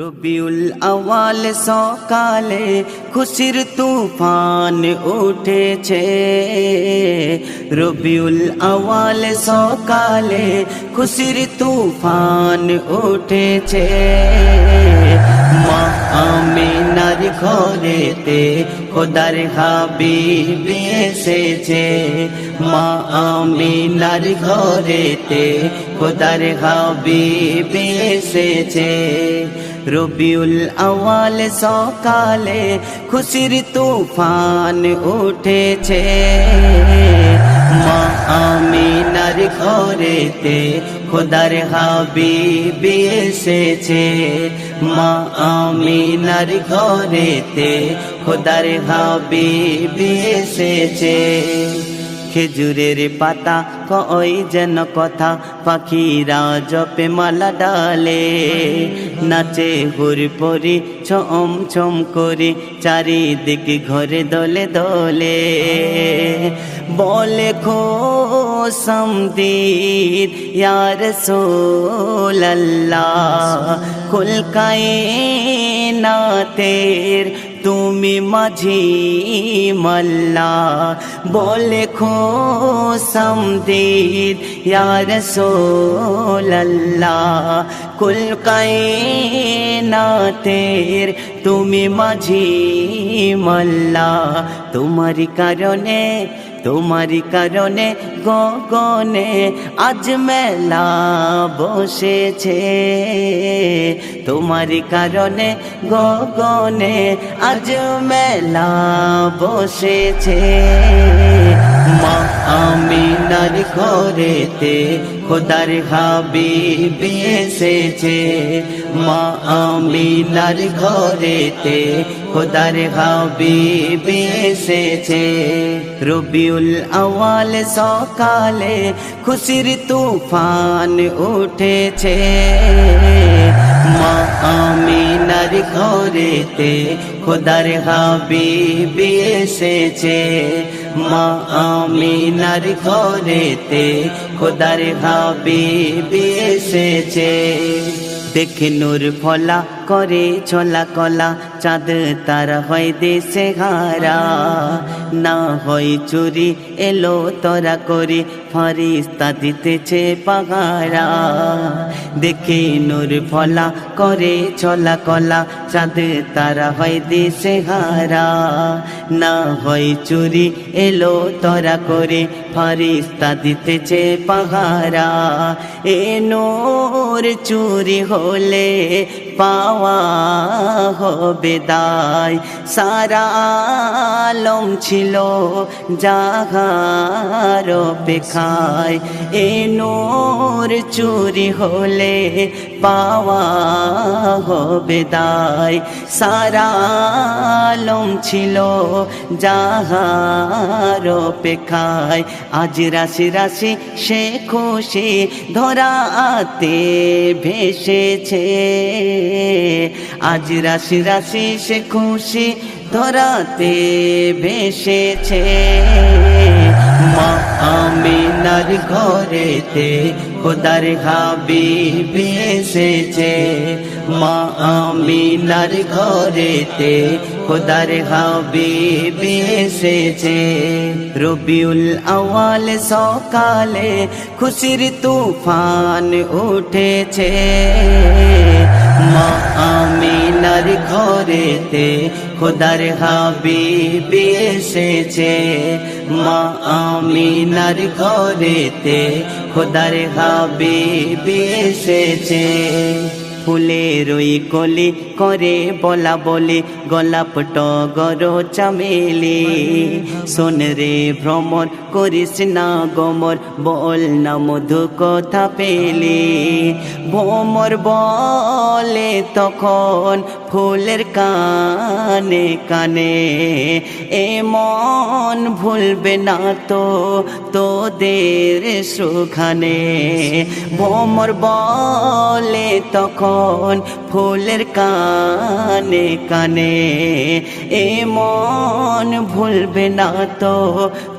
রবিউল আওয়াল সকালে খুশির তুফান উঠেছে। রবিউল আওয়াল সকালে খুশির তুফান উঠেছে। মা আমিনার ঘরেতে খোদার হাবিব এসেছে। মা আমিনার ঘরেতে খোদার হাবিব এসেছে। রবিউল আওয়াল সকালে খুশির তুফান উঠেছে। মা আমিনার ঘরেতে খোদার হাবিব এসেছে। মা আমিনার ঘরেতে খোদার হাবিব এসেছে। খেজুরের পাতা কই যেন কথা, পাখিরা জপে মালা ডালে। নাচে হুর পরি, ছম ছম করে, চারিদিকে ঘরে দলে দলে। বলে খো সমদির ইয়ার সোল্লাহ খুলকায়ে নাতের তুমি মাঝি মল্লা, বলে খো সমদিদ ইয়ার সোল্লাহ কুল নাতের তুমি মাঝি মল্লা, তোমার কারণে তোমারি কারণে গগনে আজ মেলা বসেছে। তোমারি কারণে গগনে আজ মেলা বসেছে। মা আমিনার ঘরেতে খোদার হাবিব এসেছে। মা আমিনার ঘরেতে খোদার হাবিব এসেছে। রবিউল আওয়াল সকালে খুশির তুফান উঠেছে। মা আমিনার ঘরেতে খোদার হাবিব এসেছে। মা আমিনার ঘরেতে খোদার হাবিব এসেছে। দেখে নূর ফলা করে ছলা কলা চাঁদ তারা হয় দেশে হারা না হয় চুরি, এলো তরা করে, ফারিস্তা দিতেছে পাহারা। দেখে নূর ফলা করে ছলা কলা, চাঁদ তারা হয় দেশে হারা না হয় চুরি, এলো তরা করে, ফারিস্তা দিতেছে পাহারা। এ নোর চুরি হলে পাওয়া হবে দায় সারা আলম ছিল জাগার পেখায় এ নোর চুরি হলে পাওয়া হবে দায়। সারা আলম ছিল যাহার পেখায় আজ রাশি রাশি সে খুশি ধরাতে ভেসেছে। আজ রাশি রাশি সে খুশি ধরাতে ভেসেছে। মা আমিনার ঘরেতে খোদার হাবিব এসেছে। মা আমিনার ঘরেতে খোদার হাবিব এসেছে। রবিউল আওয়াল সকালে খুশির তুফান উঠেছে। মা আমিনার ঘরেতে খোদার হাবিব এসেছে। মা আমিনার ঘরেতে খোদার হাবিব এসেছে। ফুলের ওই কলি করে বলা বলে, গোলাপ টগর চামেলি। শোন রে ভ্রমর, করিস না গমর, বল না মধু কথা পেলি। ভ্রমর বলে তখন ফুলের কানে কানে এমন ভুলবে না তো তোদের সুখানে। ভ্রমর বলে তখন ফুলের কানে কানে এমন ভুলবে না তো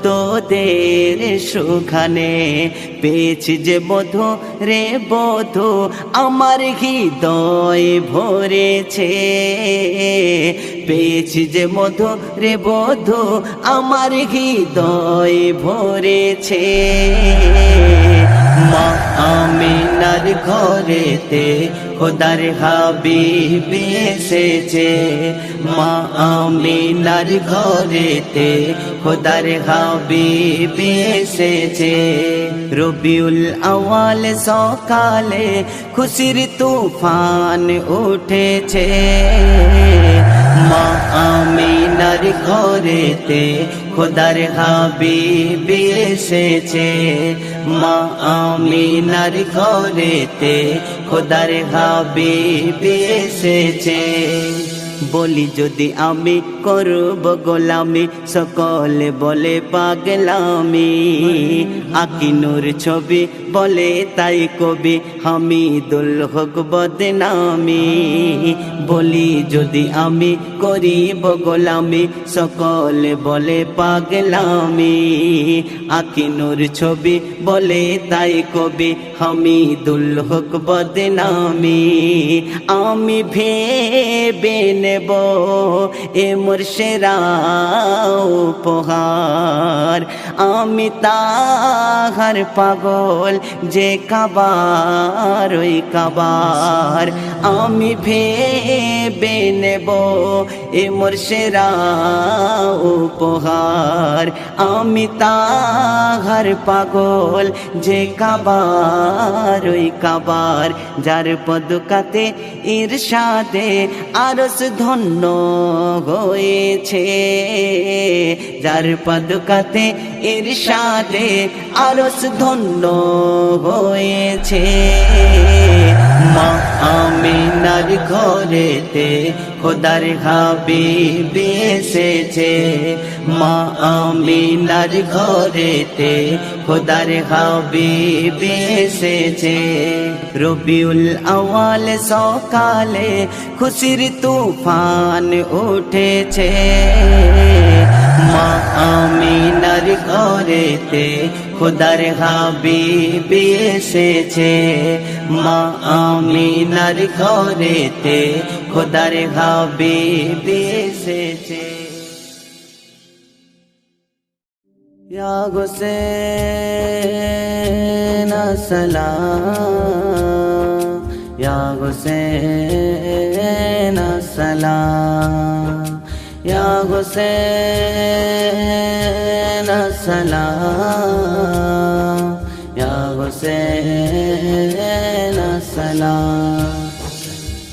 তোদের সুখানে। পেয়েছি যে বধু রে বধু, আমার হৃদয় ভরেছে। পেয়েছি যে মধু রে বধু, আমার হৃদয় ভরেছে। মা আমিনার ঘরেতে খোদার হাবিব এসেছে। মা আমিনার ঘরেতে খোদার হাবিব এসেছে। রবিউল আওয়াল সকালে খুশির তুফান উঠেছে। মা আমিনার ঘরেতে খোদার হাবিব এসেছে। মা আমিনার ঘরেতে খোদার হাবিব এসেছে। বলি যদি আমি করব গোলামি, সকলে বলে পাগলামি। আকিনুর ছবি বলে তাই কবি, হামিদুল হক বদনামি। বলি যদি আমি করিব গোলামি, সকলে বলে পাগলামি। আকিনুর ছবি বলে তাই কবি, হামিদুল হক বদনামি। আমি ভেবে নেব এ মোর সেরা উপহার। আমি তাহার পাগল যে কাবার, ওই কাবার। আমি ভেবে নেব এ মোর সেরা উপহার। আমি তাহার পাগল যে কাবার, ওই কাবার। যার পদকাতে ঈর্ষাদে আরস ধন্য হয়েছে। যার পদকাতে ঈর্ষাদে আরস ধন্য হয়েছে। মা আমিনার ঘরেতে খোদার হাবিব এসেছে। মা আমিনার ঘরেতে খোদার হাবিব এসেছে। রবিউল আওয়াল সকালে খুশির তুফান উঠেছে। মা আমিনার ঘরেতে খোদার হাবিব এসেছে। মা আমিনার ঘরেতে খোদার হাবিব এসেছে। या गुसे न सलाम या गुसे न सलाम या गुसे न सलाम या गुसे न सलाम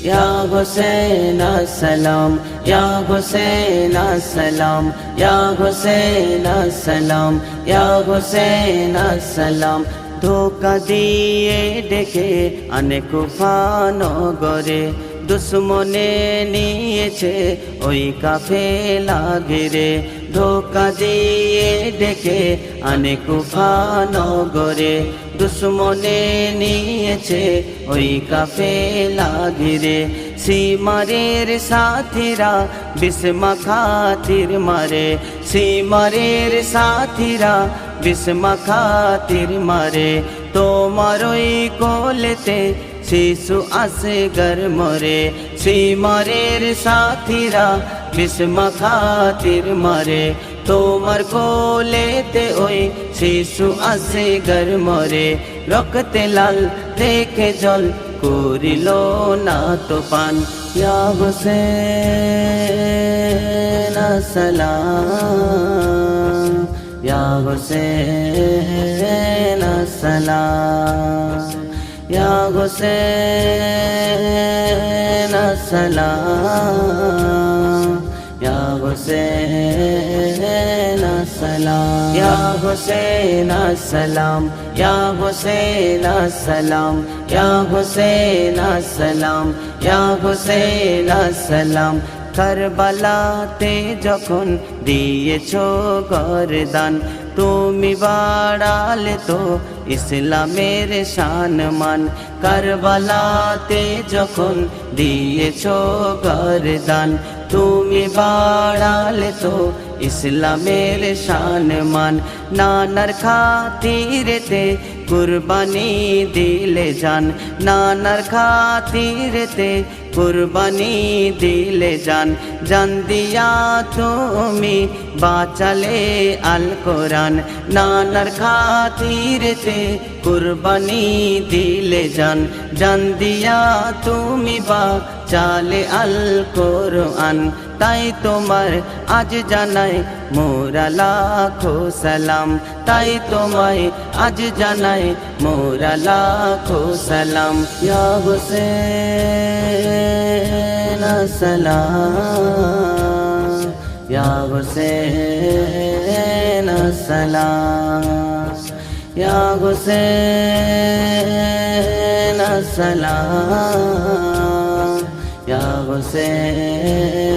या गुसे न सलाम या हुसैन सलाम या हुसैन सलाम या हुसैन सलाम ধোকা দিয়ে ডেকে অনেক ফানো গরে দুশ্মনে নিয়েছে ওই কাফে লাগে রে ধোকা দিয়ে ডেকে অনেক ফানো গরে দুশ্মনে নিয়েছে ওই কাফে লাগে রে সীমারের সাথীরা বিস্মা খাতির মারে সীমারের সাথীরা বিস্মা খাতির মারে তোমার ওই কোলেতে শিশু আসে গর মরে সীমারের সাথীরা বিস্মা খাতির মারে তোমার কোলেতে ওই শিশু আসে গর মরে রক্তে লাল দেখে জল করিল না তো পান। হুসেন সালাম ইয়া হুসেন সালাম ইয়া হুসেন সালাম ইয়া হুসেন السلام يا حسين السلام يا حسين السلام يا حسين السلام يا حسين السلام কারবালাতে যখন দিয়েছ গরদান তুমি বাড়ালে তো ইসলামের সম্মান কারবালাতে যখন দিয়েছ গরদান তুমি বাড়ালে তো ইসলামের শানমান নানার খাতিরেতে কুরবানি দিলে যান। নানার খাতিরেতে কুরবানি দিলে যান। জান দিয়া তুমি বাঁচালে আল কোরআন। নানার খাতিরেতে কুরবানি দিলে যান। জান দিয়া তুমি বাঁচালে আল কোরআন তাই তোমার আজ জানাই মোরা লাখো সালাম তাই তোমায় আজ জানাই মোরা লাখো সালাম ইয়া হুসেন সালাম ইয়া হুসেন সালাম ইয়া হুসেন সালাম Ya Hussein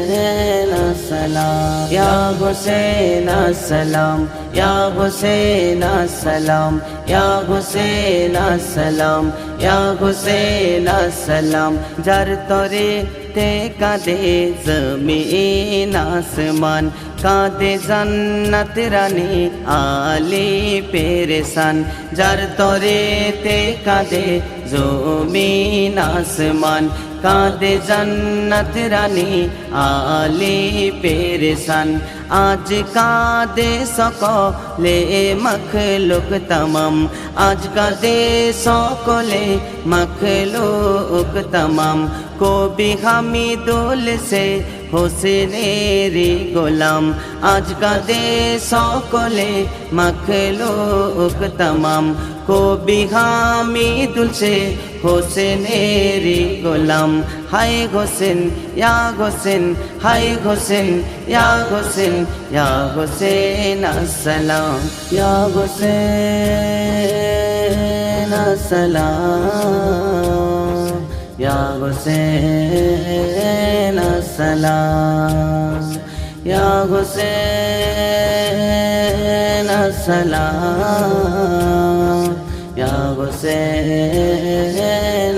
Assalam Ya Hussein Assalam Ya Hussein Assalam Ya Hussein Assalam Ya Hussein Assalam Jar tore te kade zameen asman কাঁদে জন্নত রানী আলি পেরেসান যার তরে তে কাঁদে জমিন আসমান কাঁদে জান্নাত রানী, আলী পেরেসান আজ কাঁদে সকলে, মখলুক তমাম। আজ কাঁদে সকলে, মখলুক তমাম। কবি হামিদুল, সে হোসেনেরি গোলাম। আজ কাঁদে সকলে, মখলুক তমাম। কবি হামিদুল সে হোসেনেরি গোলাম হাই হোসেন ইয়া হোসেন হাই হোসেন ইয়া হোসেন ইয়া হোসেন আসসালাম ইয়া হোসেন আসসালাম ইয়া হোসেন আসসালাম ইয়া হোসেন আসসালাম حسین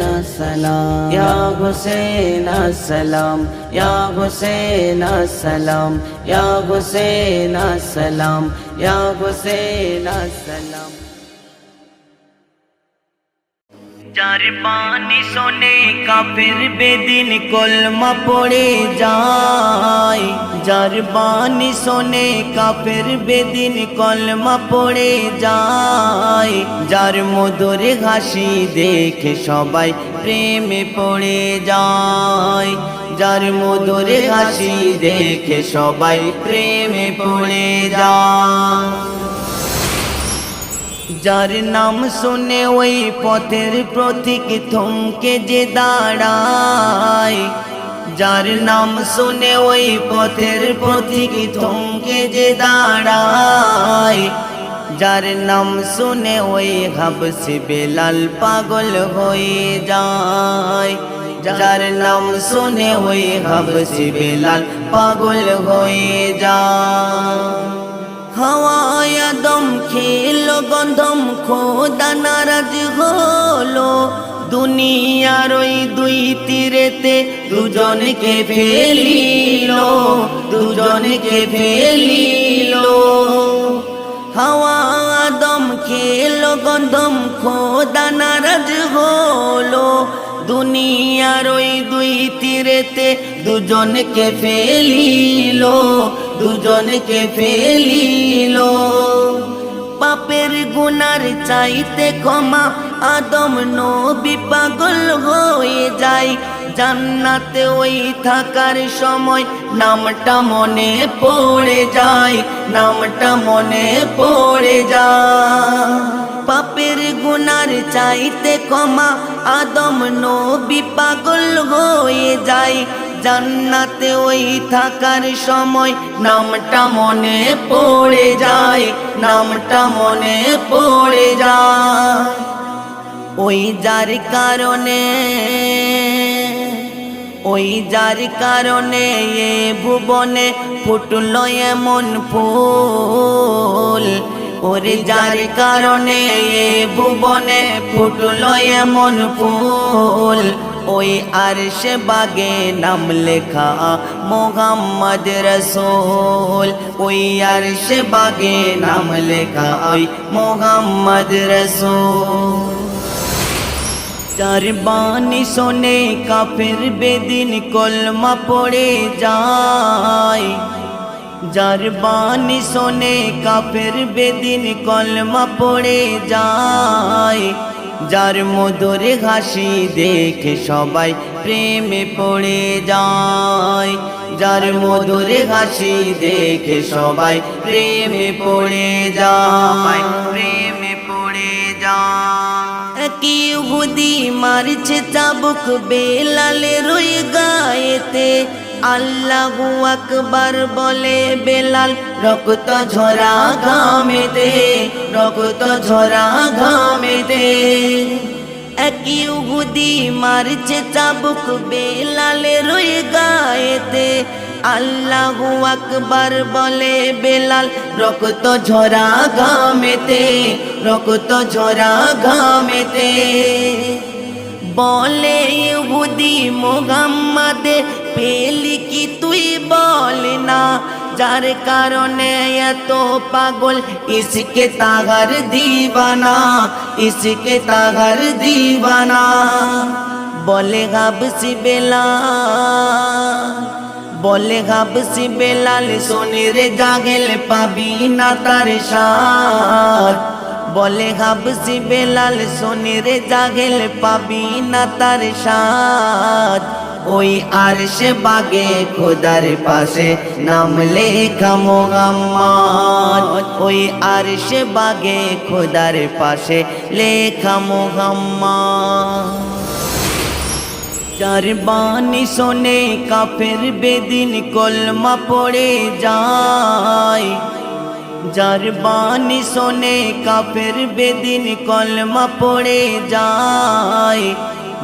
السلام یا حسین السلام یا حسین السلام یا حسین السلام یا حسین السلام যার পানি শোনে কাফের বেদিন কলমা পড়ে যায়। যার বাণী শোনে কাফের বেদিন কলমা পড়ে যায়। যার মধুর হাসি দেখে সবাই প্রেমে পড়ে যায়। যার মধুর হাসি দেখে সবাই প্রেমে পড়ে যায়। যার নাম শুনে ওই পথের প্রতীক থমকে যে দাঁড়ায়। যার নাম শুনে ওই পথের প্রতীক থমকে যে দাঁড়ায়। যার নাম শুনে ওই হাবসে বেলাল পাগল হয়ে যায়। যার নাম শুনে ওই হাবসে বেলাল পাগল হয়ে যায়। হাওয়ায় দম খেলো, গন্ধম খোদা নারাজ হলো। দুনিয়ার ওই দুই তীরেতে দুজনকে ফেলিল দুজনকে ফেলিল। হাওয়া দম খেলো, গন্ধম খোদা নারাজ হলো। দুনিয়ার ওই দুই তীরেতে দুজনকে ফেলিল দুজনকে ফেলিল। পাপের গুনার চাইতে ক্ষমা আদম নবী পাগল হয়ে যায়। জান্নাতে ওই থাকার সময় নামটা মনে পড়ে যায়, নামটা মনে পড়ে যায়। পাপের গুনার চাইতে ক্ষমা আদম নবী পাগল হয়ে যায়। জান্নাতে ওই থাকার সময় নামটা মনে পড়ে যায়, নামটা মনে পড়ে যায়। ওই যার কারণে, ওই যার কারণে এ ভুবনে ফুটল এমন ফুল। ওরে যার কারণে এ ভুবনে ফুটল এমন ফুল। ওই আর সে বাগে নাম লেখা মোহাম্মদ রসুল। ওই আর সে বাগে নাম লেখা ওই মোহাম্মদ রসুল। চার বাণী শোনে কাফের বেদিন কলমা পড়ে যায়। যার বাণী শোনে কাফের বেদিন কলমা পড়ে যায়। যার মধুর হাসি দেখে সবাই প্রেমে পড়ে যায়। যার মধুর হাসি দেখে সবাই প্রেমে পড়ে যায়। প্রেমে পড়ে যায়। কি বুদি মারছে চাবুক বেলালে রই গায়েতে। আল্লাহু আকবার বলে বেলাল, রক্ত ঝরা ঘামেতে, রক্ত ঝরা ঘামেতে। একই উহুদি মারছে চাবুক বেলালে রই গায়েতে। আল্লাহু আকবার বলে বেলাল, রক্ত ঝরা ঘামেতে, রক্ত ঝরা ঘামেতে। বলে ইহুদি মোহাম্মদে পেলি কি তুই বল না? যার কারণে এত পাগল, ইসকে তাগার দিবানা, ইসকে তাগার দিবানা। বলে গাবসি বেলা বলে গাবসি বেলাল সোনের জাগেল পাবি না তার সাথ বলে গাবসি বেলাল সোনের জাগেল পাবি না তার সাথ ওই আর সে বাগে খোদার পাশে নাম লেখা মোহাম্মদ। ওই আর সে বাগে খোদার পাশে লেখা মোহাম্মদ। চার বাণী শোনে কাফের বেদিন কলমা পড়ে যায়। যার বাণী শোনে কাফের বেদিন কলমা পড়ে যায়।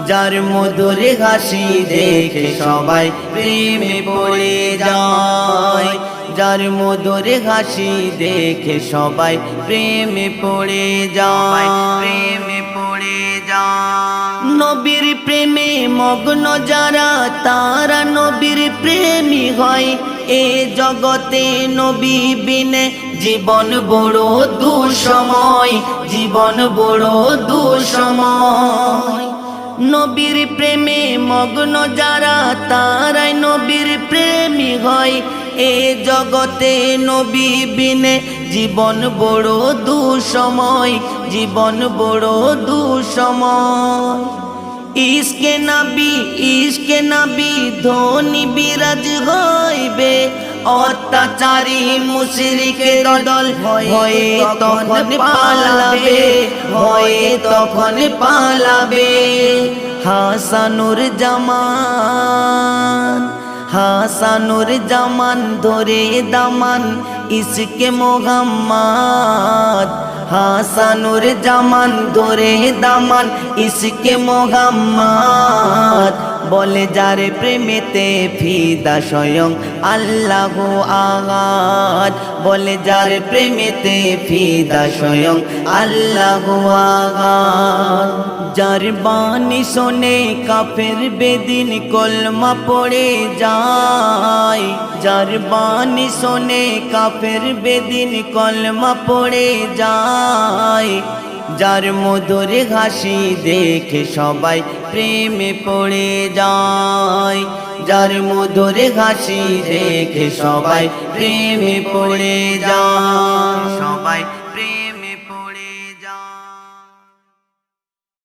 যার মধুর হাসি দেখে সবাই প্রেমে পড়ে যায়। যার মধুর হাসি দেখে সবাই প্রেমে পড়ে যায়। প্রেমে পড়ে যায়। নবীর প্রেমে মগ্ন যারা, তারা নবীর প্রেমী হয়। এ জগতে নবী বিনে জীবন বড় দুসময়, জীবন বড় দুসময়। নবীর প্রেমে মগ্ন যারা, তারাই নবীর প্রেমী হয়। এ জগতে নবী বিনে জীবন বড় দুসময়, জীবন বড় দুসময়। ইসকে নাবি ইসকে নাবি, ধনী বিরাজ হইবে। অত্যাচারী মুশরিকের দল ভয়ে তখন পালাবে, ভয়ে তখন পালাবে। হাসানুর জামান হাসানুর জামান ধরে দামান ইসকে মোহাম্মদ হাসানুর জামান ধরে দামান ইসকে মোহাম্মদ বলে যারে প্রেমেতে ফিদা স্বয়ং আল্লাহ আগাদ বলে যারে প্রেমেতে ফিদা স্বয়ং আল্লাহ আগাদ যার বাণী শোনে কাফের বেদিন কলমা পড়ে যায়। যার বাণী শোনে কাফের বেদিন কলমা পড়ে যায়। যার মধুর হাসি দেখে সবাই প্রেমে পড়ে যায়। যার মধুর হাসি দেখে সবাই প্রেমে পড়ে যায়। সবাই